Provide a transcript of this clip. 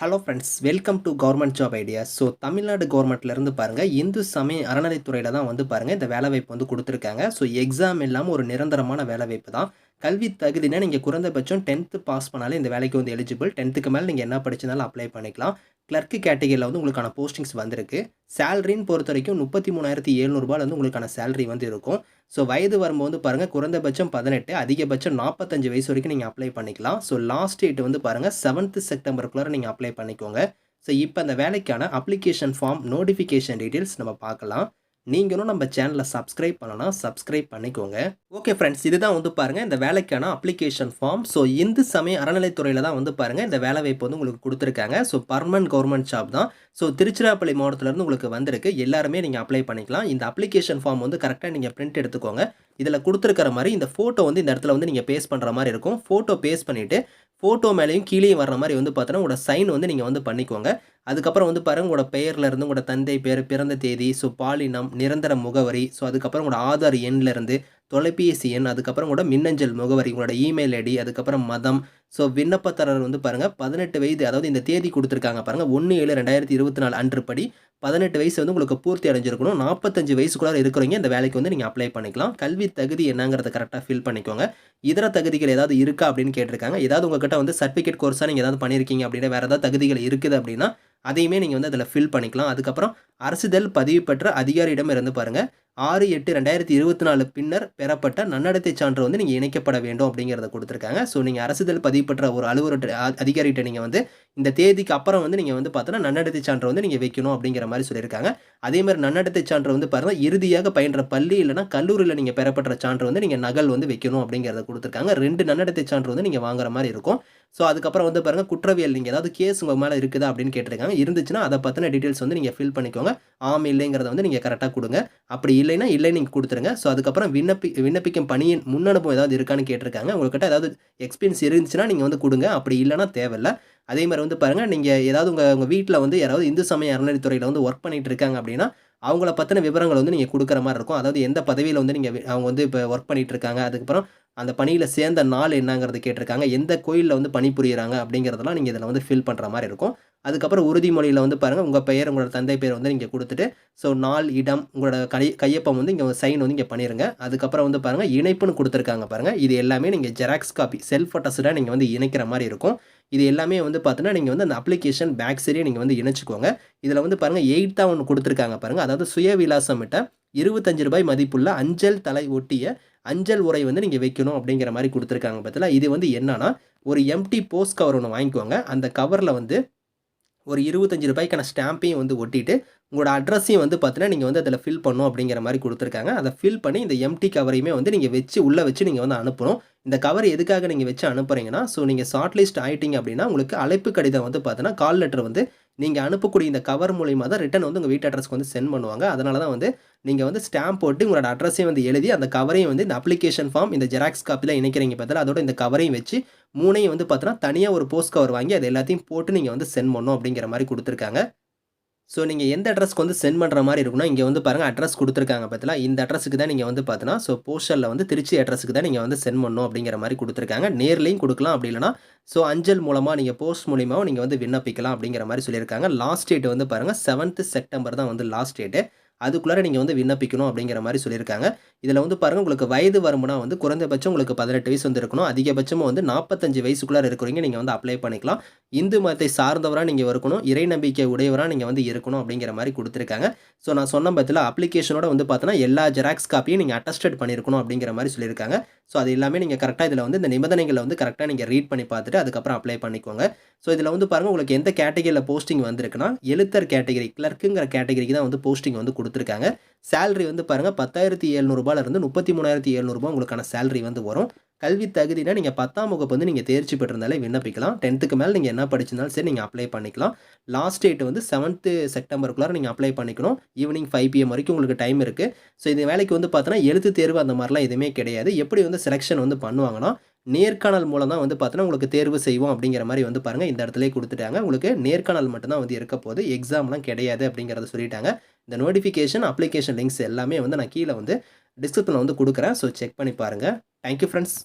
Hello friends welcome to government job idea so Tamil Nadu கவர்மெண்ட்லேருந்து பாருங்கள் இந்து சமய அறநிலைத்துறையில் தான் வந்து பாருங்கள் இந்த வேலைவாய்ப்பு வந்து கொடுத்துருக்காங்க. ஸோ எக்ஸாம் இல்லாமல் ஒரு நிரந்தரமான வேலைவாய்ப்பு தான். கல்வி தகுதினா நீங்கள் குறைந்தபட்சம் டென்த்து பாஸ் பண்ணாலே இந்த வேலைக்கு வந்து எலிஜிபிள் டென்த்துக்கு மேலே நீங்கள் என்ன படிச்சிருந்தாலும் அப்ளை பண்ணிக்கலாம். கிளர்க்கு கேட்டகரியில் வந்து உங்களுக்கான போஸ்டிங்ஸ் வந்திருக்கு. சேலரின்னு பொறுத்த வரைக்கும் முப்பத்தி மூணாயிரத்தி எழுநூறுபால் வந்து உங்களுக்கான சேலரி வந்து இருக்கும். ஸோ வயது வரும்போது வந்து பாருங்கள் குறைந்தபட்சம் பதினெட்டு அதிகபட்சம் நாற்பத்தஞ்சு வயசு வரைக்கும் நீங்கள் அப்ளை பண்ணிக்கலாம். ஸோ லாஸ்ட் டேட் வந்து பாருங்கள் செவன்த்து செப்டம்பருக்குள்ளே நீங்கள் அப்ளை பண்ணிக்கோங்க. ஸோ இப்போ அந்த வேலைக்கான அப்ளிகேஷன் ஃபார்ம் நோட்டிஃபிகேஷன் டீட்டெயில்ஸ் நம்ம பார்க்கலாம். நீங்களும் நம்ம சேனலை சப்ஸ்கிரைப் பண்ணலாம் சப்ஸ்கிரைப் பண்ணிக்கோங்க. ஓகே ஃப்ரெண்ட்ஸ் இதுதான் வந்து பாருங்கள் இந்த வேலைக்கான அப்ளிகேஷன் ஃபார்ம் ஸோ இந்து சமய அறநிலைத்துறையில் தான் வந்து பாருங்கள் இந்த வேலை வாய்ப்பு வந்து உங்களுக்கு கொடுத்துருக்காங்க. ஸோ பர்மனன்ட் கவர்மெண்ட் ஜாப் தான். ஸோ திருச்சிராப்பள்ளி மாவட்டத்திலேருந்து உங்களுக்கு வந்திருக்கு. எல்லாருமே நீங்கள் அப்ளை பண்ணிக்கலாம். இந்த அப்ளிகேஷன் ஃபார்ம் வந்து கரெக்டாக நீங்கள் பிரிண்ட் எடுத்துக்கோங்க. இதில் கொடுத்துருக்கிற மாதிரி இந்த ஃபோட்டோ வந்து இந்த இடத்துல வந்து நீங்கள் பேஸ் பண்ணுற மாதிரி இருக்கும். ஃபோட்டோ பேஸ் பண்ணிவிட்டு ஃபோட்டோ மேலேயும் கீழேயும் வர்ற மாதிரி வந்து பார்த்தோன்னா உங்களோட சைன் வந்து நீங்கள் வந்து பண்ணிக்கோங்க. அதுக்கப்புறம் வந்து பாருங்கள் உங்களோட பெயரில் இருந்து உங்களோட தந்தை பேர் பிறந்த தேதி ஸோ பாலினம் நிரந்தர முகவரி ஸோ அதுக்கப்புறம் உங்களோட ஆதார் எண்ணிலேருந்து தொலைபேசி எண் அதுக்கப்புறம் உங்களோட மின்னஞ்சல் முகவரி உங்களோட இமெயில் ஐடி அதுக்கப்புறம் மதம் ஸோ விண்ணப்பதாரர் வந்து பாருங்கள் பதினெட்டு வயது அதாவது இந்த தேதி கொடுத்துருக்காங்க பாருங்கள் ஒன்று ஏழு ரெண்டாயிரத்தி இருபத்தி நாலு அன்று படி பதினெட்டு வயசு வந்து உங்களுக்கு பூர்த்தி அடைஞ்சிருக்கணும். நாற்பத்தஞ்சு வயசுக்குள்ளார இருக்கிறவங்க இந்த வேலைக்கு வந்து நீங்கள் அப்ளை பண்ணிக்கலாம். கல்வி தகுதி என்னங்கிறத கரெக்டாக ஃபில் பண்ணிக்கோங்க. இதர தகுதிகள் ஏதாவது இருக்கா அப்படின்னு கேட்டிருக்காங்க. ஏதாவது உங்ககிட்ட வந்து சர்டிஃபிகேட் கோர்ஸாக நீங்கள் ஏதாவது பண்ணியிருக்கீங்க அப்படின்னா வேறு ஏதாவது தகுதிகள் இருக்குது அப்படின்னா அதையுமே நீங்கள் வந்து அதில் ஃபில் பண்ணிக்கலாம். அதுக்கப்புறம் அரசுதல் பதிவு பெற்ற அதிகாரியிடம் இருந்து பாருங்கள் ஆறு எட்டு ரெண்டாயிரத்தி இருபத்தி நாலு பின்னர் பெறப்பட்ட நன்னடத்தை சான்று வந்து நீங்கள் இணைக்கப்பட வேண்டும் அப்படிங்கிறத கொடுத்துருக்காங்க. ஸோ நீங்கள் அரசுதல் பதிவு பெற்ற ஒரு அலுவலர் அதிகாரிகிட்ட நீங்கள் வந்து இந்த தேதிக்கு அப்புறம் வந்து நீங்கள் வந்து பார்த்தோன்னா நன்னடத்தை சான்று வந்து நீங்கள் வைக்கணும் அப்படிங்கிற மாதிரி சொல்லியிருக்காங்க. அதே மாதிரி நன்னடத்தை சான்று வந்து பாருங்கள் இறுதியாக பயின்ற பள்ளி இல்லைனா கல்லூரியில் நீங்கள் பெறப்பட்ட சான்று வந்து நீங்கள் நகல் வந்து வைக்கணும் அப்படிங்கிறத கொடுத்துருக்காங்க. ரெண்டு நன்னடத்தை சான்று வந்து நீங்கள் வாங்குற மாதிரி இருக்கும். ஸோ அதுக்கப்புறம் வந்து பாருங்கள் குற்றவியல் நீங்கள் ஏதாவது கேஸ் உங்கள் மேலே இருக்குதா அப்படின்னு கேட்டிருக்காங்க. இருந்துச்சுன்னா அதை பற்றின டீட்டெயில்ஸ் வந்து நீங்கள் ஃபில் பண்ணிக்கோங்க. ஆம் இல்லைங்கிறத வந்து நீங்கள் கரெக்டாக கொடுங்க. அப்படி இல்லை இல்லைனா இல்லை நீங்கள் கொடுத்துருங்க. ஸோ அதுக்கப்புறம் விண்ணப்பி விண்ணப்பிக்கும் பணியின் முன்னனுபவம் ஏதாவது இருக்கான்னு கேட்டிருக்காங்க. உங்கள்கிட்ட ஏதாவது எக்ஸ்பீரியன்ஸ் இருந்துச்சுன்னா நீங்கள் வந்து கொடுங்க. அப்படி இல்லைனா தேவையில்லை. அதே மாதிரி வந்து பாருங்கள் நீங்கள் ஏதாவது உங்கள் உங்கள் வீட்டில் வந்து யாராவது இந்து சமய அறநிலைத்துறையில் வந்து ஒர்க் பண்ணிகிட்டு இருக்காங்க அப்படின்னா அவங்கள பற்றின விவரங்கள் வந்து நீங்கள் கொடுக்குற மாதிரி இருக்கும். அதாவது எந்த பதவியில் வந்து நீங்கள் அவங்க வந்து இப்போ ஒர்க் பண்ணிகிட்டு இருக்காங்க அதுக்கப்புறம் அந்த பணியில் சேர்ந்த நாள் என்னங்கிறது கேட்டிருக்காங்க. எந்த கோயிலில் வந்து பணிபுரியிறாங்க அப்படிங்கிறதெல்லாம் நீங்கள் இதில் வந்து ஃபில் பண்ணுற மாதிரி இருக்கும். அதுக்கப்புறம் உறுதிமொழியில் வந்து பாருங்கள் உங்கள் பெயர் உங்களோட தந்தை பேர் வந்து நீங்கள் கொடுத்துட்டு ஸோ நாள் இடம் உங்களோட கை கையப்பம் வந்து இங்கே சைன் வந்து இங்கே பண்ணிடுங்க அதுக்கப்புறம் வந்து பாருங்கள் இணைப்புன்னு கொடுத்துருக்காங்க பாருங்கள் இது எல்லாமே நீங்கள் ஜெராக்ஸ் காப்பி செல்ஃப் அட்டஸ்டாக நீங்கள் வந்து இணைக்கிற மாதிரி இருக்கும். இது எல்லாமே வந்து பார்த்தீங்கன்னா நீங்கள் வந்து அந்த அப்ளிகேஷன் பேக் சரியாக நீங்கள் வந்து இணைச்சிக்கோங்க. இதில் வந்து பாருங்கள் எயிட்டாக ஒன்று கொடுத்துருக்காங்க பாருங்கள் அதாவது சுய விலாசமிட்ட இருபத்தஞ்சு ரூபாய் மதிப்புள்ள அஞ்சல் தலை ஒட்டிய அஞ்சல் உரை வந்து நீங்கள் வைக்கணும் அப்படிங்கிற மாதிரி கொடுத்துருக்காங்க பார்த்தீங்களா இது வந்து என்னன்னா ஒரு எம்டி போஸ்ட் கவர் ஒன்று வாங்கிக்கோங்க. அந்த கவரில் வந்து ஒரு இருபத்தஞ்சி ரூபாய்க்கான ஸ்டாம்பையும் வந்து ஒட்டிட்டு உங்களோட அட்ரஸையும் வந்து பார்த்தீங்கன்னா நீங்கள் வந்து அதில் ஃபில் பண்ணும் அப்படிங்கிற மாதிரி கொடுத்துருக்காங்க. அதை ஃபில் பண்ணி இந்த எம்டி கவரையுமே வந்து நீங்கள் வச்சு உள்ளே வச்சு நீங்கள் வந்து அனுப்பணும். இந்த கவர் எதுக்காக நீங்கள் வச்சு அனுப்புகிறீங்கன்னா ஸோ நீங்கள் ஷார்ட் லிஸ்ட் ஆகிட்டீங்க அப்படின்னா உங்களுக்கு அழைப்பு கடிதம் வந்து பார்த்தீங்கன்னா கால் லெட்டர் வந்து நீங்கள் அனுப்பக்கூடிய இந்த கவர் மூலியமாக தான் ரிட்டன் வந்து உங்கள் வீட்டு அட்ரஸ்க்கு வந்து சென்ட் பண்ணுவாங்க. அதனால தான் வந்து நீங்கள் வந்து ஸ்டாம்ப் போட்டு உங்களோட அட்ரஸையும் வந்து எழுதி அந்த கவரையும் வந்து இந்த அப்ளிகேஷன் ஃபார்ம் இந்த ஜெராக்ஸ் காப்பியில் இணைக்கிறீங்க பார்த்தா அதோட இந்த கவரையும் வச்சு மூணையும் வந்து பார்த்தோன்னா தனியாக ஒரு போஸ்ட் கவர் வாங்கி அது எல்லாத்தையும் போட்டு நீங்கள் வந்து சென்ட் பண்ணணும் அப்படிங்கிற மாதிரி கொடுத்துருக்காங்க. ஸோ நீங்கள் எந்த அட்ரஸ்க்கு வந்து சென்ட் பண்ணுற மாதிரி இருக்குன்னா இங்கே வந்து பாருங்கள் அட்ரஸ் கொடுத்துருக்காங்க பார்த்தீங்களா இந்த அட்ரஸுக்கு தான் நீங்கள் வந்து பார்த்தீங்கன்னா ஸோ போஸ்டரில் வந்து திருச்சி அட்ரஸுக்கு தான் நீங்கள் வந்து சென்ட் பண்ணணும் அப்படிங்கிற மாதிரி கொடுத்துருக்காங்க. நேர்லேயும் கொடுக்கலாம் அப்படி இல்லைனா ஸோ அஞ்சல் மூலமாக நீங்கள் போஸ்ட் மூலியமாக நீங்கள் வந்து விண்ணப்பிக்கலாம் அப்படிங்கிற மாதிரி சொல்லியிருக்காங்க. லாஸ்ட் டேட் வந்து பாருங்கள் செவன்த்து செப்டம்பர் தான் வந்து லாஸ்ட் டேட்டு அதுக்குள்ளார நீங்கள் வந்து விண்ணப்பிக்கணும் அப்படிங்கிற மாதிரி சொல்லியிருக்காங்க. இதில் வந்து பாருங்கள் உங்களுக்கு வயது வரும்னா வந்து குறைந்தபட்சம் உங்களுக்கு பதினெட்டு வயசு வந்து இருக்கணும். அதிகபட்சமாக வந்து நாற்பத்தஞ்சு வயசுக்குள்ளே இருக்கிறவங்க நீங்கள் வந்து அப்ளை பண்ணிக்கலாம். இந்து மதத்தை சார்ந்தவராக நீங்கள் இருக்கணும். இறை நம்பிக்கை உடையவராக நீங்கள் வந்து இருக்கணும் அப்படிங்கிற மாதிரி கொடுத்துருக்காங்க. ஸோ நான் சொன்ன பற்றில அப்ளிகேஷனோட வந்து பார்த்தோன்னா எல்லா ஜெராக்ஸ் காப்பியும் நீங்கள் அட்டஸ்டட் பண்ணியிருக்கணும் அப்படிங்கிற மாதிரி சொல்லியிருக்காங்க. ஸோ அது எல்லாமே நீங்கள் கரெக்டாக இதில் வந்து இந்த நிபந்தனைகளை வந்து கரெக்டாக நீங்கள் ரீட் பண்ணி பார்த்துட்டு அதுக்கப்புறம் அப்ளை பண்ணிக்கோங்க. ஸோ இதில் வந்து பாருங்கள் உங்களுக்கு எந்த கேட்டகரியில் போஸ்டிங் வந்திருக்குன்னா எழுத்தர் கேட்டகரி கிளர்க்குங்கிற கேட்டகரிக்கு தான் வந்து போஸ்டிங் வந்து கொடுத்துருக்காங்க. சேலரி வந்து பாருங்கள் பத்தாயிரத்தி ஏழ்நூறுபாலேருந்து முப்பத்தி மூணாயிரத்தி எழுநூறுபா உங்களுக்கான சேலரி வந்து வரும். கல்வி தகுதினா நீங்கள் பத்தாம் வகுப்பு வந்து நீங்கள் தேர்ச்சி பெற்றிருந்தாலே விண்ணப்பிக்கலாம். டென்த்துக்கு மேலே நீங்கள் என்ன படிச்சிருந்தாலும் சரி நீங்கள் அப்ளை பண்ணிக்கலாம். லாஸ்ட் டேட் வந்து செவன்த்து செப்டம்பருக்குள்ளார நீங்கள் அப்ளை பண்ணிக்கணும். ஈவினிங் ஃபைவ் பிஎம் வரைக்கும் உங்களுக்கு டைம் இருக்குது ஸோ இந்த வேலைக்கு வந்து பார்த்தோன்னா எழுத்து தேர்வு அந்த மாதிரிலாம் எதுவுமே கிடையாது. எப்படி வந்து செலெக்ஷன் வந்து பண்ணுவாங்கன்னா நேர்காணல் மூலம் தான் வந்து பார்த்தோன்னா உங்களுக்கு தேர்வு செய்வோம் அப்படிங்கிற மாதிரி வந்து பாருங்கள் இந்த இடத்துல கொடுத்துட்டாங்க. உங்களுக்கு நேர்காணல் மட்டும்தான் வந்து இருக்க போது எக்ஸாம்லாம் கிடையாது அப்படிங்கிறத சொல்லிட்டாங்க. இந்த நோட்டிஃபிகேஷன் அப்ளிகேஷன் லிங்க்ஸ் எல்லாமே வந்து நான் கீழே வந்து டிஸ்கிரிப்ஷனில் வந்து கொடுக்குறேன். ஸோ செக் பண்ணி பாருங்கள் தேங்க்யூ ஃப்ரெண்ட்ஸ்